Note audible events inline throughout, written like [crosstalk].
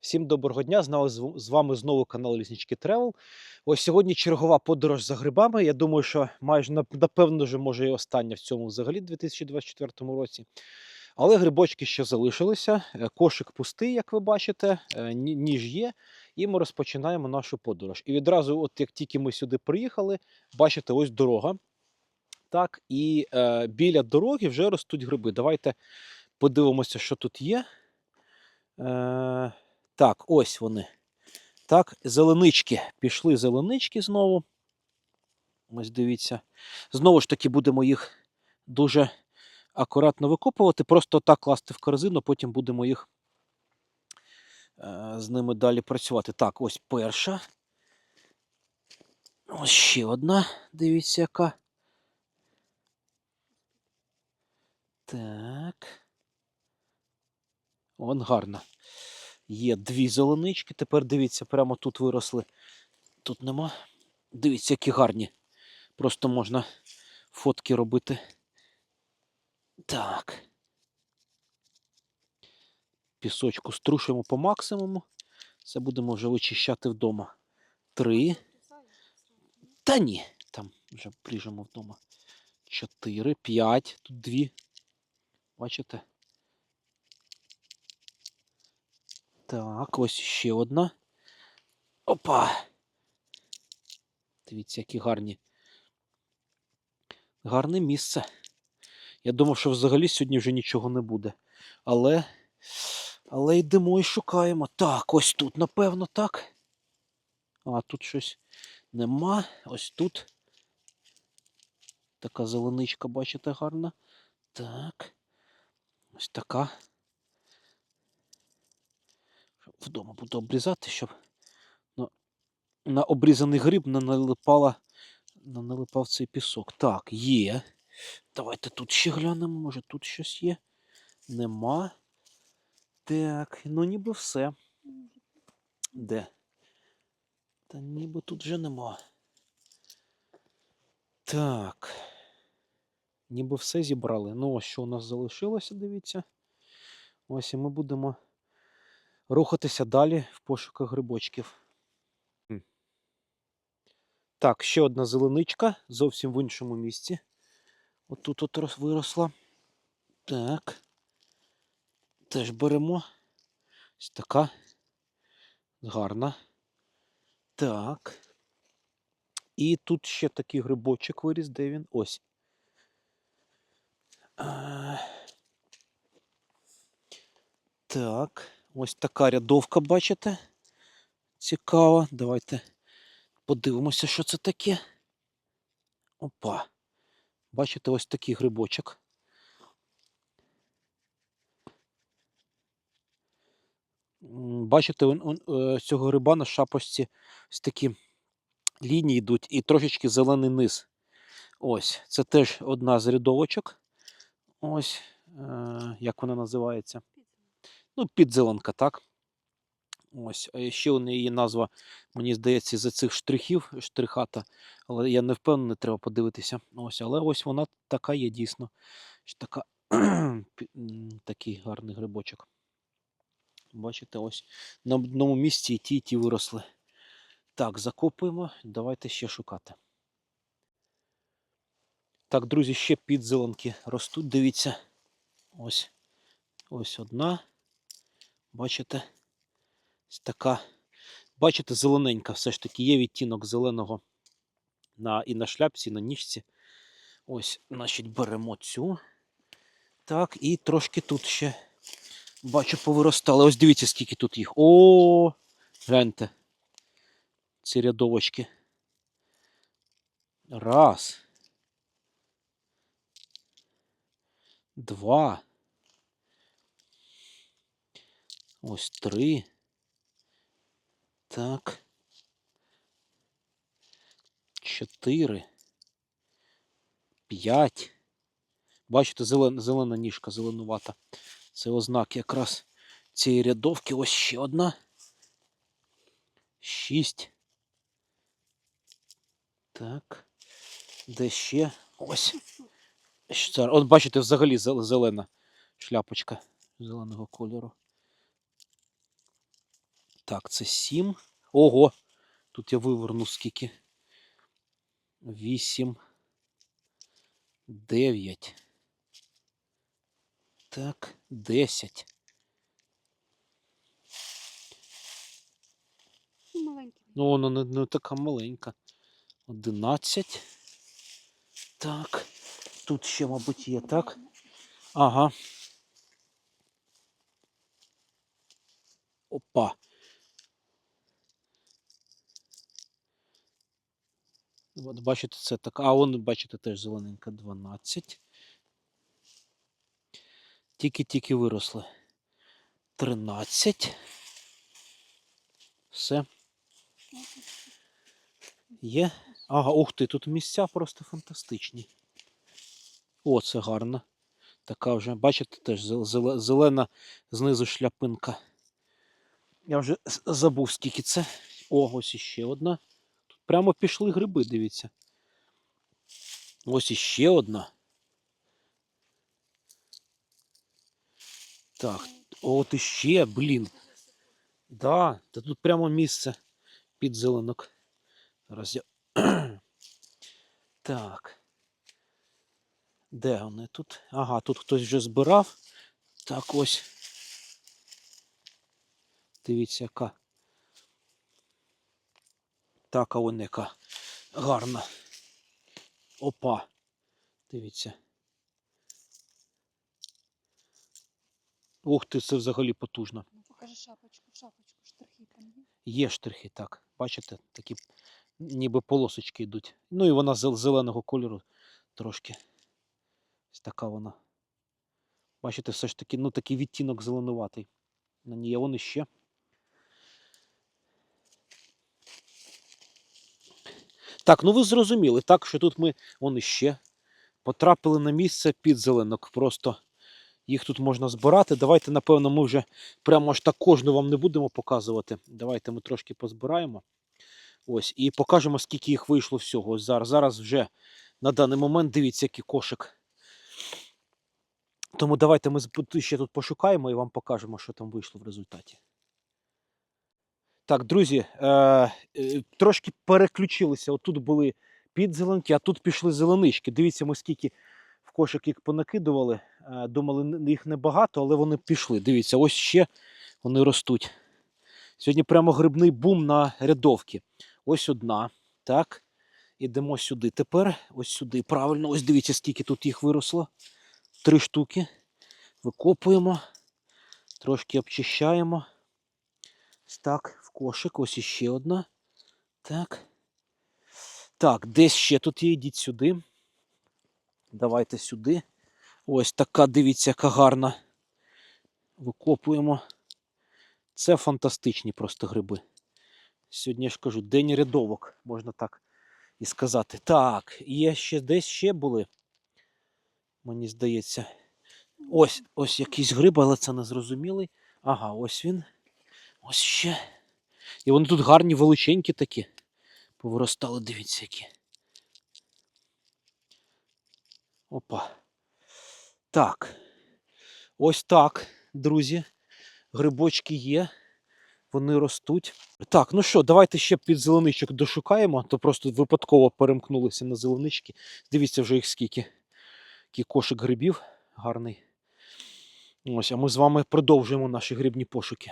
Всім доброго дня! З вами знову канал Ліснички Тревел. Ось сьогодні чергова подорож за грибами. Я думаю, що майже напевно вже може і остання в цьому взагалі 2024 році. Але грибочки ще залишилися. Е, Кошик пустий, як ви бачите, е, ніж є. І ми розпочинаємо нашу подорож. І відразу, от як тільки ми сюди приїхали, бачите, ось дорога. Так, і е, біля дороги вже ростуть гриби. Давайте подивимося, що тут є. Е, так, ось вони. Так, зеленички. Пішли зеленички знову. Ось дивіться. Знову ж таки, будемо їх дуже акуратно викопувати. Просто так класти в корзину, потім будемо їх е, з ними далі працювати. Так, ось перша. Ось ще одна. Дивіться, яка. Так. Вон гарна. Є дві зеленички. Тепер дивіться, прямо тут виросли. Тут нема. Дивіться, які гарні. Просто можна фотки робити. Так. Пісочку струшуємо по максимуму. Це будемо вже вичищати вдома. Три. Та ні, там вже прижимо вдома. Чотири, п'ять. Тут дві. Бачите? Так, ось ще одна. Опа. Дивіться, які гарні. Гарне місце. Я думав, що взагалі сьогодні вже нічого не буде. Але. Але йдемо і шукаємо. Так, ось тут, напевно, так. А, тут щось нема. Ось тут. Така зеленичка, бачите, гарна. Так. Ось така. Вдома буду обрізати, щоб на, обрізаний гриб не налипала, не налипав цей пісок. Так, є. Давайте тут ще глянемо, може тут щось є. Нема. Так, ну ніби все. Де? Та ніби тут вже нема. Так. Ніби все зібрали. Ну, ось що у нас залишилося, дивіться. Ось і ми будемо рухатися далі в пошуках грибочків. Так, ще одна зеленичка, зовсім в іншому місці. Отут от рос- виросла. Так. Теж беремо. Ось така. Гарна. Так. І тут ще такий грибочок виріс, де він? Ось. Так, ось така рядовка, бачите? Цікаво. Давайте подивимося, що це таке. Опа. Бачите, ось такий грибочок. Бачите, он, он, е, цього гриба на шапочці ось такі лінії йдуть і трошечки зелений низ. Ось, це теж одна з рядовочок. Ось, е, як вона називається? Ну, підзеленка, так. Ось, а ще у неї є назва, мені здається, за цих штрихів, штрихата, але я не впевнений, треба подивитися. Ось, але ось вона така є дійсно. Така, [clears throat] такий гарний грибочок. Бачите, ось на одному місці і ті, і ті виросли. Так, закопуємо, давайте ще шукати. Так, друзі, ще підзеленки ростуть, дивіться. Ось, ось одна. Бачите? Ось така. Бачите, зелененька все ж таки є відтінок зеленого на, і на шляпці, і на ніжці. Ось, значить, беремо цю. Так, і трошки тут ще бачу, повиростали. Ось дивіться, скільки тут їх. О, гляньте. Ці рядовочки. Раз. Два. Ось три. Так. Чотири. П'ять. Бачите, зелена, зелена ніжка, зеленувата. Це ознак якраз цієї рядовки. Ось ще одна. Шість. Так. Де ще? Ось. От бачите, взагалі зелена шляпочка зеленого кольору. Так, це 7. Ого! Тут я виверну скільки. 8. 9. Так, 10. Ну, Маленький. Ну, вона не, не така маленька. 11. Так. Тут ще, мабуть, є, так? Ага. Опа. От бачите, це так. А вон, бачите, теж зелененька 12. Тільки-тільки виросли. 13. Все. Є. Ага, ух ти, тут місця просто фантастичні. О, це гарно. Така вже, бачите, теж зелена знизу шляпинка. Я вже забув, скільки це. О, ось іще одна. Прямо пішли гриби, дивіться. Ось іще одна. Так, от іще, блін. Да, та тут прямо місце під зеленок. Зараз я. [clears throat] так. Де вони тут? Ага, тут хтось вже збирав. Так ось. Дивіться, яка. Так, а гарна. Опа. Дивіться. Ух ти, це взагалі потужно. Ну, покажи шапочку, шапочку, штрихи там є. Є штрихи, так. Бачите, такі ніби полосочки йдуть. Ну і вона зел- зеленого кольору трошки. Ось така вона. Бачите, все ж таки, ну такий відтінок зеленуватий. На ній а вон іще. Так, ну ви зрозуміли, так, що тут ми вон іще потрапили на місце під зеленок. Просто їх тут можна збирати. Давайте, напевно, ми вже прямо аж так кожну вам не будемо показувати. Давайте ми трошки позбираємо. Ось, і покажемо, скільки їх вийшло всього. Ось зараз, зараз вже на даний момент дивіться, який кошик. Тому давайте ми ще тут пошукаємо і вам покажемо, що там вийшло в результаті. Так, друзі, е, е, трошки переключилися. Отут були підзеленки, а тут пішли зеленички. Дивіться, ми скільки в кошик їх понакидували. Е, думали, їх небагато, але вони пішли. Дивіться, ось ще вони ростуть. Сьогодні прямо грибний бум на рядовки. Ось одна. Так. Ідемо сюди. Тепер ось сюди. Правильно, ось дивіться, скільки тут їх виросло. Три штуки. Викопуємо, трошки обчищаємо. Так, кошик. Ось іще одна. Так. Так, десь ще тут є. Йдіть сюди. Давайте сюди. Ось така, дивіться, яка гарна. Викопуємо. Це фантастичні просто гриби. Сьогодні я ж кажу, день рядовок, можна так і сказати. Так, є ще десь ще були. Мені здається. Ось ось якийсь гриб, але це незрозумілий. Ага, ось він. Ось ще. І вони тут гарні, величенькі такі. Повиростали, дивіться, які. Опа. Так. Ось так, друзі. Грибочки є. Вони ростуть. Так, ну що, давайте ще під зеленичок дошукаємо, то просто випадково перемкнулися на зеленички. Дивіться вже їх скільки. Який кошик грибів гарний. Ось, а ми з вами продовжуємо наші грибні пошуки.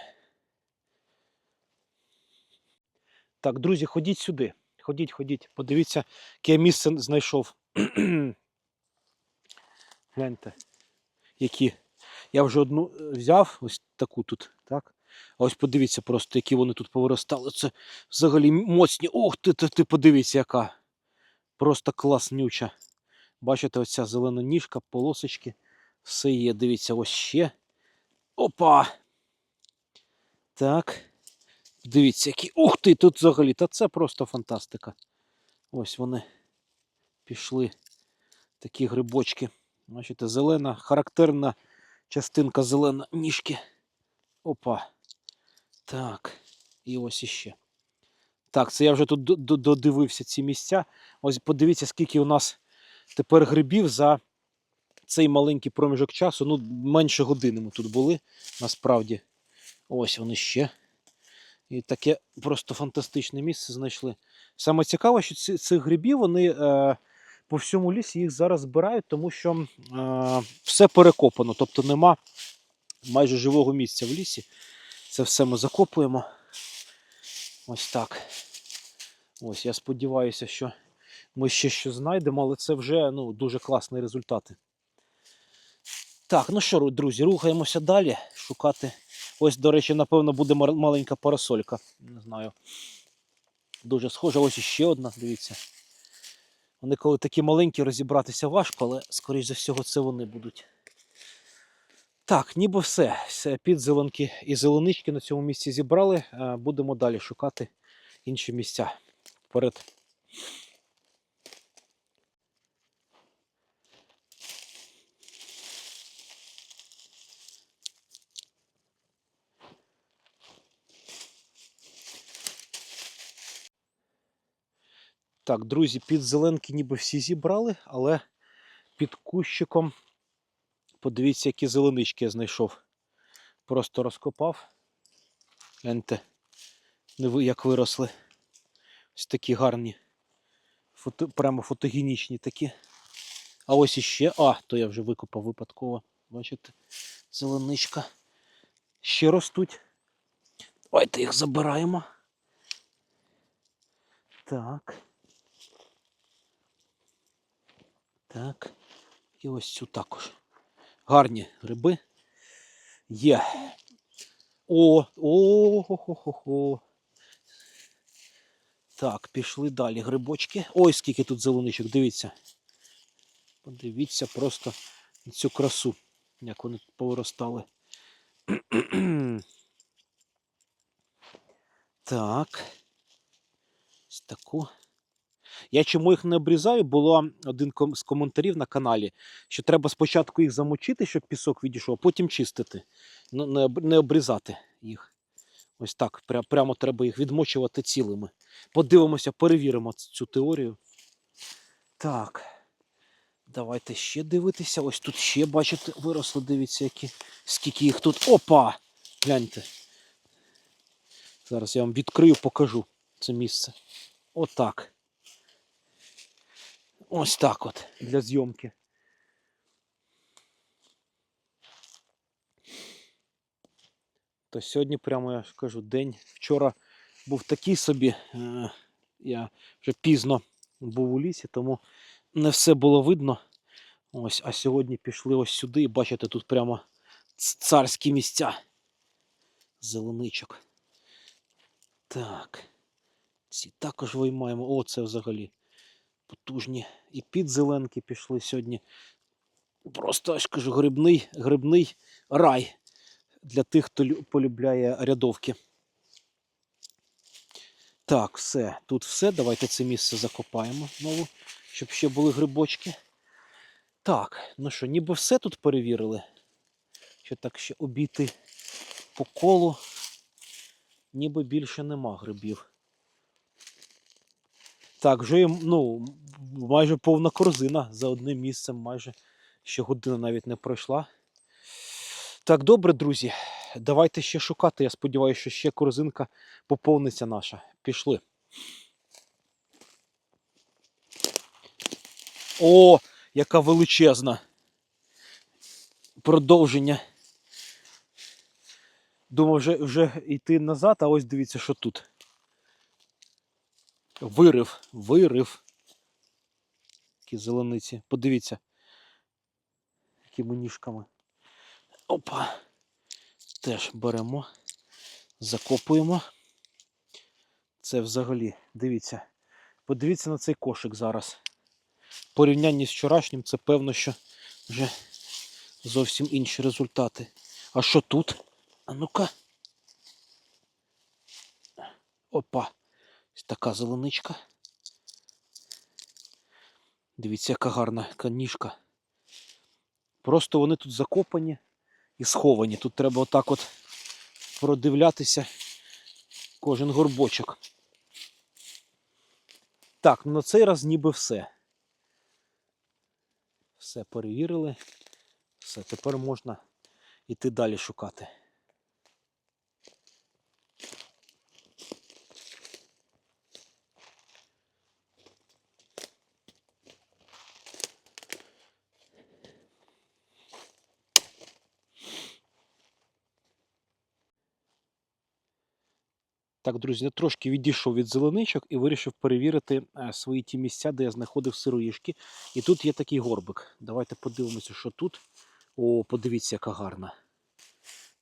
Так, друзі, ходіть сюди. Ходіть, ходіть. Подивіться, яке я місце знайшов. [clears throat] Гляньте, які. Я вже одну е, взяв, ось таку тут, так? А ось подивіться просто, які вони тут повиростали. Це взагалі моцні. Ох ти, ти, ти подивіться, яка. Просто класнюча. Бачите, оця зелена ніжка, полосочки. Все є. Дивіться, ось ще. Опа! Так. Дивіться, які. Ух ти! Тут взагалі. Та це просто фантастика. Ось вони пішли. Такі грибочки. Бачите, зелена, характерна частинка зелена ніжки. Опа. Так. І ось іще. Так, це я вже тут додивився ці місця. Ось подивіться, скільки у нас тепер грибів за цей маленький проміжок часу. Ну, менше години ми тут були, насправді. Ось вони ще. І таке просто фантастичне місце знайшли. Саме цікаве, що ці, цих грибів вони е, по всьому лісі їх зараз збирають, тому що е, все перекопано, тобто нема майже живого місця в лісі. Це все ми закопуємо. Ось так. Ось, я сподіваюся, що ми ще щось знайдемо, але це вже ну, дуже класні результати. Так, ну що, друзі, рухаємося далі шукати. Ось, до речі, напевно, буде маленька парасолька. Не знаю. Дуже схожа. Ось іще одна, дивіться. Вони коли такі маленькі, розібратися важко, але, скоріш за всього, це вони будуть. Так, ніби все. Підзеленки і зеленички на цьому місці зібрали. Е, Будемо далі шукати інші місця. Вперед. Так, друзі, підзеленки ніби всі зібрали, але під кущиком подивіться, які зеленички я знайшов. Просто розкопав. Гляньте, як виросли. Ось такі гарні. Фото, прямо фотогенічні такі. А ось іще. А, то я вже викопав випадково. Бачите? Зеленичка. Ще ростуть. Давайте їх забираємо. Так. Так. І ось цю також. Гарні гриби. Є. О, о, хо хо хо хо Так, пішли далі грибочки. Ой, скільки тут зеленичок, дивіться. Подивіться просто цю красу, як вони повиростали. [clears throat] Так. Ось таку. Я чому їх не обрізаю, було один з коментарів на каналі, що треба спочатку їх замочити, щоб пісок відійшов, а потім чистити. Ну, не, обрізати їх. Ось так. Прямо треба їх відмочувати цілими. Подивимося, перевіримо цю теорію. Так. Давайте ще дивитися. Ось тут ще, бачите, виросли, дивіться, які, скільки їх тут. Опа! Гляньте. Зараз я вам відкрию, покажу це місце. Отак. Ось так от для зйомки. То сьогодні прямо я кажу день. Вчора був такий собі. е, Я вже пізно був у лісі, тому не все було видно. Ось, а сьогодні пішли ось сюди і бачите, тут прямо царські місця. Зеленичок. Так. Ці також виймаємо. О, це взагалі потужні. І підзеленки пішли сьогодні. Просто я ж кажу, грибний, грибний рай для тих, хто полюбляє рядовки. Так, все. Тут все. Давайте це місце закопаємо знову, щоб ще були грибочки. Так, ну що, ніби все тут перевірили. Що так ще обійти по колу. Ніби більше нема грибів. Так, вже ну, майже повна корзина за одним місцем, майже ще година навіть не пройшла. Так, добре, друзі. Давайте ще шукати. Я сподіваюся, що ще корзинка поповниться наша. Пішли. О, яка величезна. Продовження. Думав, вже, вже йти назад, а ось дивіться, що тут. Вирив, вирив. Такі зелениці. Подивіться. Якими ніжками. Опа. Теж беремо, закопуємо. Це взагалі, дивіться. Подивіться на цей кошик зараз. В порівнянні з вчорашнім, це певно, що вже зовсім інші результати. А що тут? А ну-ка. Опа. Ось така зеленичка. Дивіться, яка гарна ніжка. Просто вони тут закопані і сховані. Тут треба отак от продивлятися кожен горбочок. Так, ну на цей раз ніби все. Все перевірили. Все, тепер можна йти далі шукати. Так, друзі, я трошки відійшов від зеленичок і вирішив перевірити е, свої ті місця, де я знаходив сироїшки. І тут є такий горбик. Давайте подивимося, що тут. О, подивіться, яка гарна.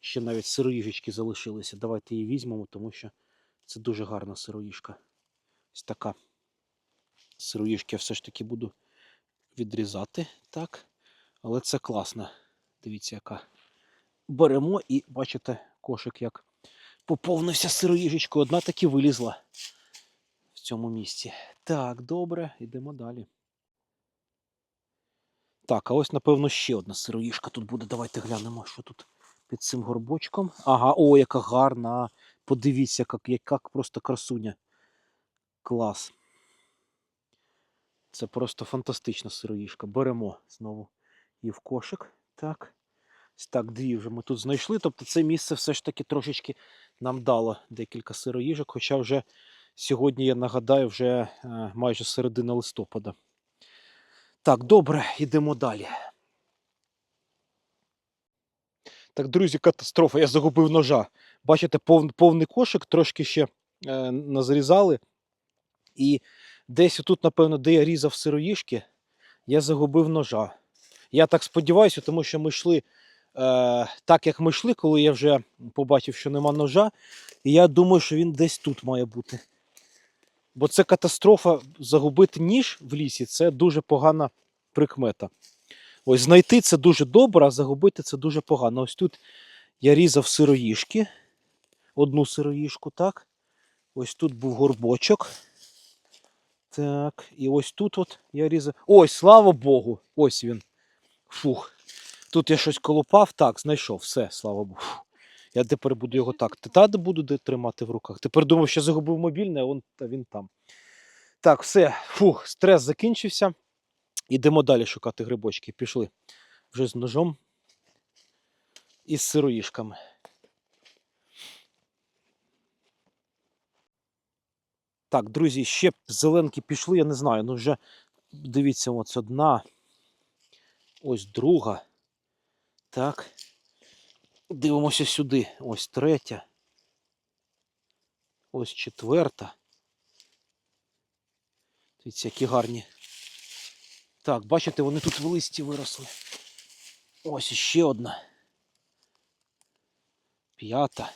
Ще навіть сироїжечки залишилися. Давайте її візьмемо, тому що це дуже гарна сироїжка. Ось така. Сироїжки я все ж таки буду відрізати. Так. Але це класно. Дивіться, яка. Беремо і бачите, кошик як поповнився сироїжечкою. Одна таки вилізла в цьому місці. Так, добре, йдемо далі. Так, а ось, напевно, ще одна сироїжка тут буде. Давайте глянемо, що тут під цим горбочком. Ага, о, яка гарна. Подивіться, як, яка просто красуня. Клас. Це просто фантастична сироїжка. Беремо знову її в кошик. Так. Так, дві вже ми тут знайшли. Тобто це місце все ж таки трошечки нам дало декілька сироїжок, хоча вже сьогодні, я нагадаю, вже е, майже середина листопада. Так, добре, йдемо далі. Так, друзі, катастрофа. Я загубив ножа. Бачите, пов, повний кошик, трошки ще е, назрізали. І десь тут, напевно, де я різав сироїжки, я загубив ножа. Я так сподіваюся, тому що ми йшли так, як ми йшли, коли я вже побачив, що нема ножа. І я думаю, що він десь тут має бути. Бо це катастрофа загубити ніж в лісі це дуже погана прикмета. Ось знайти це дуже добре, а загубити це дуже погано. Ось тут я різав сироїжки. Одну сироїжку, так. Ось тут був горбочок. Так, і ось тут от я різав. Ось, слава Богу! Ось він. Фух. Тут я щось колупав, так, знайшов. Все, слава Богу. Я тепер буду його так. Тата буду де тримати в руках. Тепер думав, що загубив мобільний, а он, та він там. Так, все. Фух, стрес закінчився. Ідемо далі шукати грибочки. Пішли вже з ножом і з сироїшками. Так, друзі, ще зеленки пішли, я не знаю. Ну вже дивіться, ось одна. Ось друга. Так. Дивимося сюди. Ось третя. Ось четверта. Дивіться, які гарні. Так, бачите, вони тут в листі виросли. Ось іще одна. П'ята.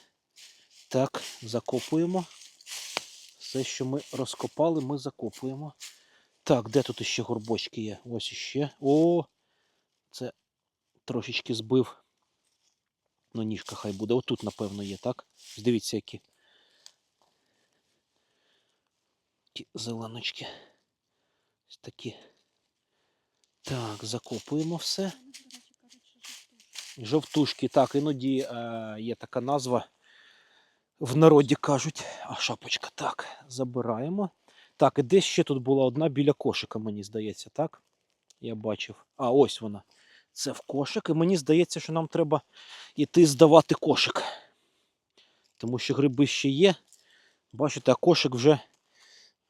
Так, закопуємо. Все, що ми розкопали, ми закопуємо. Так, де тут ще горбочки є? Ось іще. О! Це трошечки збив. Ну, ніжка хай буде. Отут, напевно, є, так? Дивіться, які. Ті зеленочки. Ось такі. Так, закопуємо все. Жовтушки, так, іноді е, є така назва. В народі кажуть, а шапочка, так, забираємо. Так, і десь ще тут була одна біля кошика, мені здається, так? Я бачив. А, ось вона. Це в кошик. І мені здається, що нам треба йти здавати кошик. Тому що гриби ще є. Бачите, а кошик вже,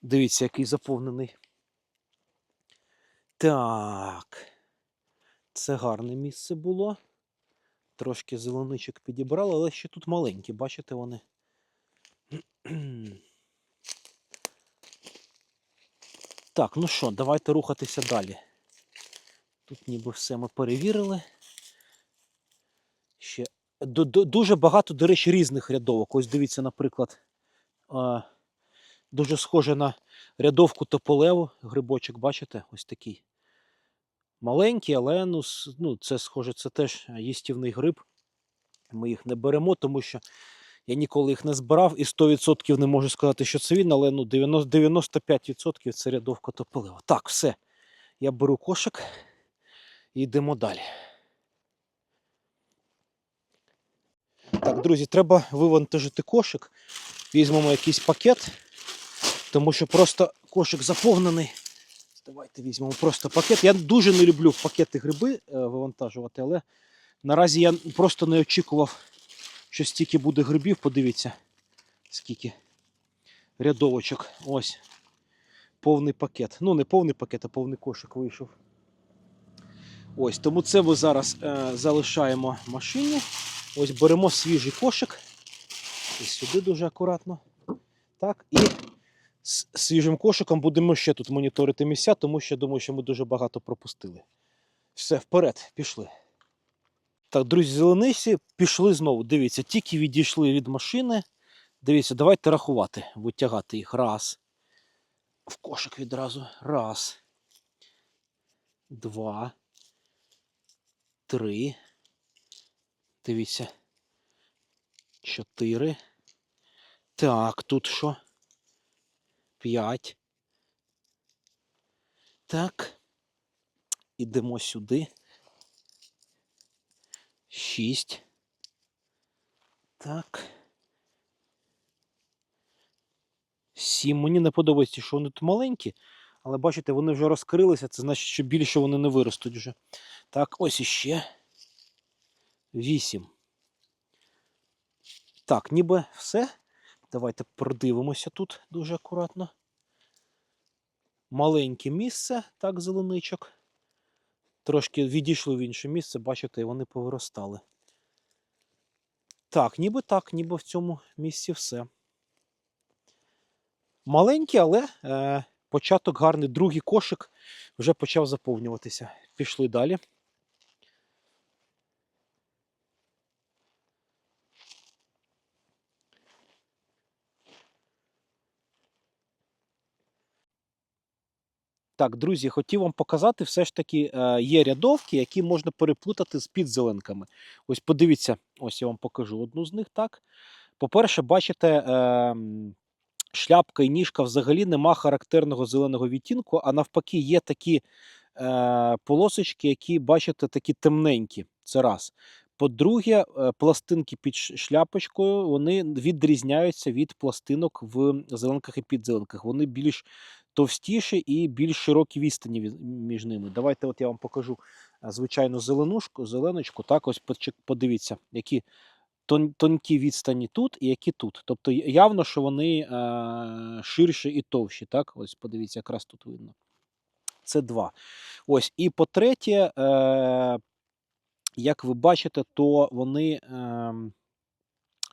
дивіться, який заповнений. Так. Це гарне місце було. Трошки зеленичок підібрали, але ще тут маленькі, бачите вони. Так, ну що, давайте рухатися далі. Тут ніби все ми перевірили. Ще ду- ду- дуже багато, до речі, різних рядовок. Ось дивіться, наприклад, дуже схоже на рядовку тополеву. Грибочок, бачите? Ось такий. Маленький, але ну, ну, це схоже, це теж їстівний гриб. Ми їх не беремо, тому що я ніколи їх не збирав і 100% не можу сказати, що це він, але ну, 90, 95% це рядовка тополева. Так, все. Я беру кошик йдемо далі. Так, друзі, треба вивантажити кошик. Візьмемо якийсь пакет, тому що просто кошик заповнений. Давайте візьмемо просто пакет. Я дуже не люблю пакети гриби е, вивантажувати, але наразі я просто не очікував, що стільки буде грибів. Подивіться, скільки рядовочок. Ось. Повний пакет. Ну, не повний пакет, а повний кошик вийшов. Ось, тому це ми зараз е, залишаємо в машині. Ось беремо свіжий кошик. І сюди дуже акуратно. Так, і з свіжим кошиком будемо ще тут моніторити місця, тому що думаю, що ми дуже багато пропустили. Все, вперед, пішли. Так, друзі, зеленисі пішли знову. Дивіться, тільки відійшли від машини. Дивіться, давайте рахувати, витягати їх. Раз. В кошик відразу. Раз. Два. Три. Дивіться. Чотири. Так, тут що? П'ять. Так. Ідемо сюди. Шість. Так. Сім. Мені не подобається, що вони тут маленькі, але бачите, вони вже розкрилися. Це значить, що більше вони не виростуть вже. Так, ось іще. Вісім. Так, ніби все. Давайте продивимося тут дуже акуратно. Маленьке місце, так, зеленичок. Трошки відійшли в інше місце, бачите, вони повиростали. Так, ніби так, ніби в цьому місці все. Маленький, але е, початок гарний. Другий кошик вже почав заповнюватися. Пішли далі. Так, друзі, хотів вам показати, все ж таки е, є рядовки, які можна переплутати з підзеленками. Ось подивіться, ось я вам покажу одну з них. Так. По-перше, бачите, е, шляпка і ніжка взагалі нема характерного зеленого відтінку, а навпаки, є такі е, полосочки, які, бачите, такі темненькі. Це раз. По-друге, е, пластинки під шляпочкою вони відрізняються від пластинок в зеленках і підзеленках. Вони більш товстіші і більш широкі відстані між ними. Давайте от я вам покажу е, звичайну зеленушку, зеленочку. Так, ось подивіться, які тонкі відстані тут і які тут. Тобто явно, що вони е, ширші і товщі. Так, ось подивіться, якраз тут видно. Це два. Ось, і по-третє, е, як ви бачите, то вони.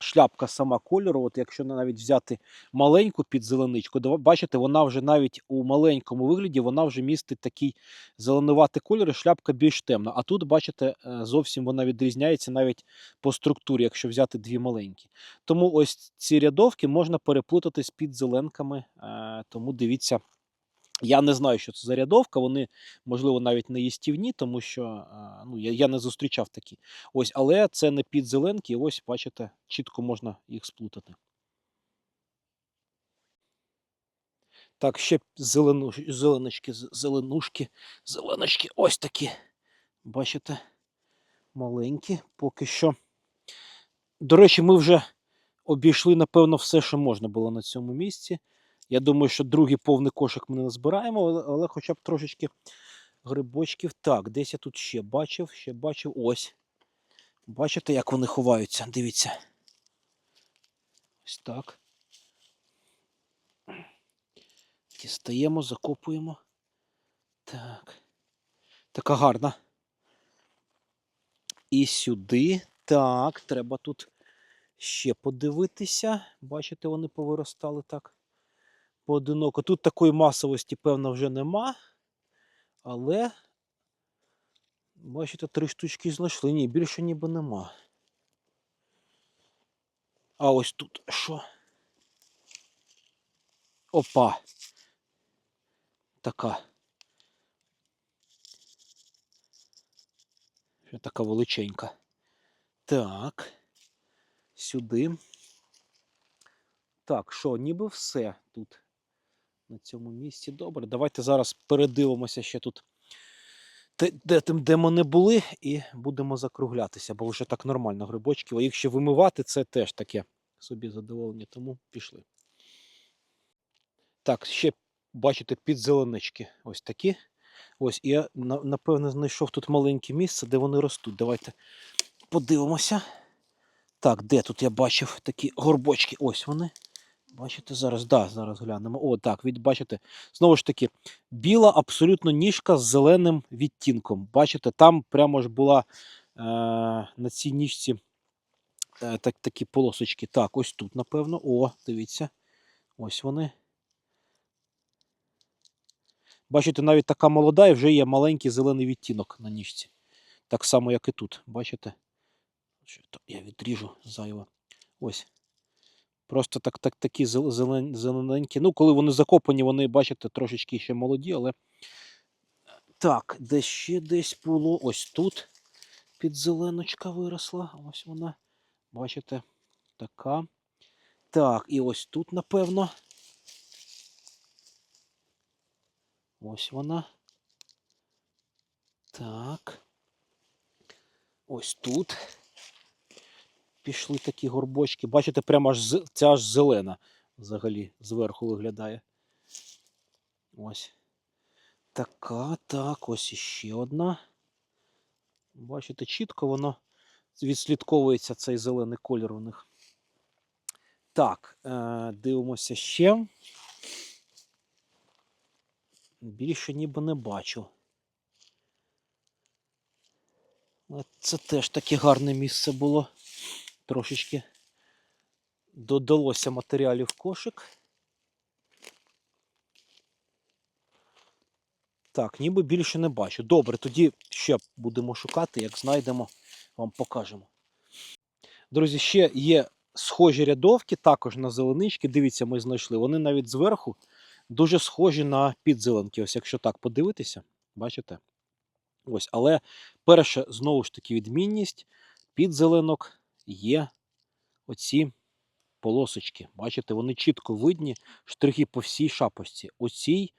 Шляпка сама кольору, от якщо навіть взяти маленьку підзеленичку, то бачите, вона вже навіть у маленькому вигляді вона вже містить такий зеленуватий кольор, і шляпка більш темна. А тут, бачите, е, зовсім вона відрізняється навіть по структурі, якщо взяти дві маленькі. Тому ось ці рядовки можна переплутати з підзеленками, е, тому дивіться. Я не знаю, що це за рядовка. Вони, можливо, навіть не їстівні, тому що ну, я, я не зустрічав такі. Ось, але це не підзеленки, і ось, бачите, чітко можна їх сплутати. Так, ще зелену, зеленочки, зеленушки, зеленочки, ось такі. Бачите, маленькі поки що. До речі, ми вже обійшли, напевно, все, що можна було на цьому місці. Я думаю, що другий повний кошик ми не збираємо, але, але хоча б трошечки грибочків. Так, десь я тут ще бачив, ще бачив. Ось. Бачите, як вони ховаються? Дивіться. Ось так. Дістаємо, закопуємо. Так. Така гарна. І сюди. Так, треба тут ще подивитися. Бачите, вони повиростали так. Поодиноко. Тут такої масовості, певно, вже нема. Але. Бачите, три штучки знайшли. Ні, більше ніби нема. А ось тут що? Опа. Така. Ще така величенька. Так. Сюди. Так, що, ніби все тут на цьому місці. Добре. Давайте зараз передивимося ще тут, де, де, ми не були, і будемо закруглятися, бо вже так нормально грибочки. А їх ще вимивати це теж таке собі задоволення, тому пішли. Так, ще бачите, підзеленички. Ось такі. Ось, і я напевно знайшов тут маленьке місце, де вони ростуть. Давайте подивимося. Так, де тут я бачив такі горбочки? Ось вони. Бачите, зараз, да, зараз глянемо. О, так, від, бачите, знову ж таки, біла абсолютно ніжка з зеленим відтінком. Бачите, там прямо ж була е, на цій ніжці е, так, такі полосочки. Так, ось тут, напевно. О, дивіться. Ось вони. Бачите, навіть така молода і вже є маленький зелений відтінок на ніжці. Так само, як і тут. Бачите? Я відріжу зайве. Ось. Просто так, так, такі зелен, зелененькі. Ну, коли вони закопані, вони, бачите, трошечки ще молоді, але. Так, де ще десь було. Ось тут підзеленочка виросла. Ось вона. Бачите, така. Так, і ось тут, напевно. Ось вона. Так. Ось тут. Пішли такі горбочки. Бачите, прямо аж ця аж зелена взагалі зверху виглядає. Ось. Така, так, ось іще одна. Бачите, чітко воно відслідковується цей зелений колір у них. Так, е, дивимося ще. Більше ніби не бачу. Але Це теж таке гарне місце було. Трошечки додалося матеріалів кошик. Так, ніби більше не бачу. Добре, тоді ще будемо шукати, як знайдемо, вам покажемо. Друзі, ще є схожі рядовки, також на зеленички. Дивіться, ми знайшли. Вони навіть зверху дуже схожі на підзеленки. Ось якщо так подивитися, бачите? Ось, але перша, знову ж таки, відмінність підзеленок є оці полосочки. Бачите, вони чітко видні, штрихи по всій шапочці. Оцій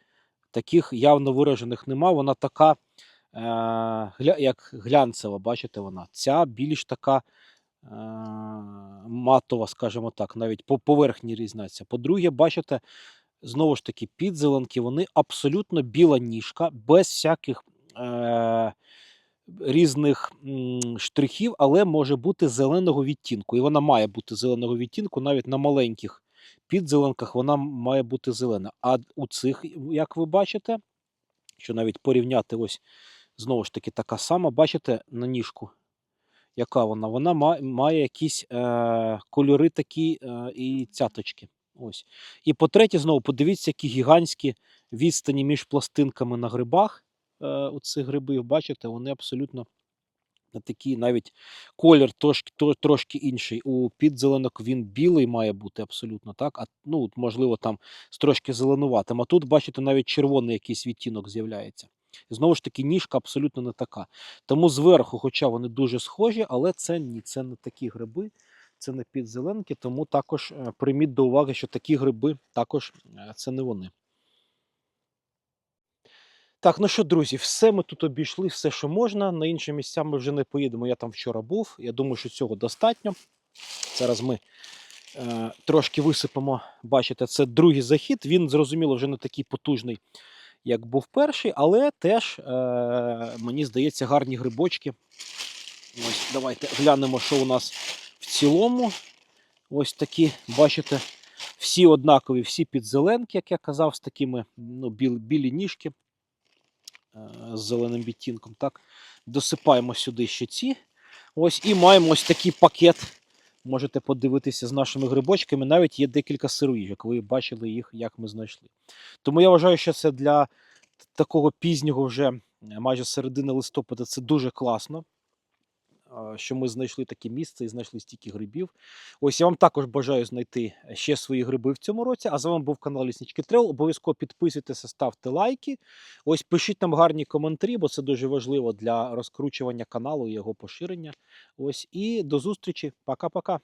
таких явно виражених нема. Вона така, е, як глянцева, бачите, вона. Ця більш така е, матова, скажімо так, навіть по поверхні різняться. По-друге, бачите, знову ж таки, підзеленки, вони абсолютно біла ніжка, без всяких. Е, Різних штрихів, але може бути зеленого відтінку. І вона має бути зеленого відтінку, навіть на маленьких підзеленках вона має бути зелена. А у цих, як ви бачите, що навіть порівняти, ось знову ж таки така сама, бачите на ніжку, яка вона? Вона має якісь е, кольори такі е, і цяточки. Ось. І по-третє, знову подивіться, які гігантські відстані між пластинками на грибах. Е, у цих грибів, бачите, вони абсолютно такі, навіть колір трошки, трошки інший. У підзеленок він білий має бути абсолютно так. А ну, можливо, там з трошки зеленуватим. А тут, бачите, навіть червоний якийсь відтінок з'являється. І Знову ж таки, ніжка абсолютно не така. Тому зверху, хоча вони дуже схожі, але це ні, це не такі гриби, це не підзеленки. Тому також е, прийміть до уваги, що такі гриби також е, це не вони. Так, ну що, друзі, все ми тут обійшли, все, що можна. На інші місця ми вже не поїдемо. Я там вчора був. Я думаю, що цього достатньо. Зараз ми е, трошки висипемо. Бачите, це другий захід. Він, зрозуміло, вже не такий потужний, як був перший, але теж, е, мені здається, гарні грибочки. Ось, давайте глянемо, що у нас в цілому. Ось такі, бачите, всі однакові, всі підзеленки, як я казав, з такими ну, біл, білі ніжки з зеленим відтінком. Так, досипаємо сюди ще ці. Ось і маємо ось такий пакет. Можете подивитися з нашими грибочками. Навіть є декілька сироїжок. Ви бачили їх, як ми знайшли. Тому я вважаю, що це для такого пізнього вже е, майже середини листопада це дуже класно. Е, Що ми знайшли таке місце і знайшли стільки грибів. Ось я вам також бажаю знайти ще свої гриби в цьому році. А з вами був канал Ліснички Трел. Обов'язково підписуйтеся, ставте лайки. Ось пишіть нам гарні коментарі, бо це дуже важливо для розкручування каналу і його поширення. Ось і до зустрічі. Пока-пока.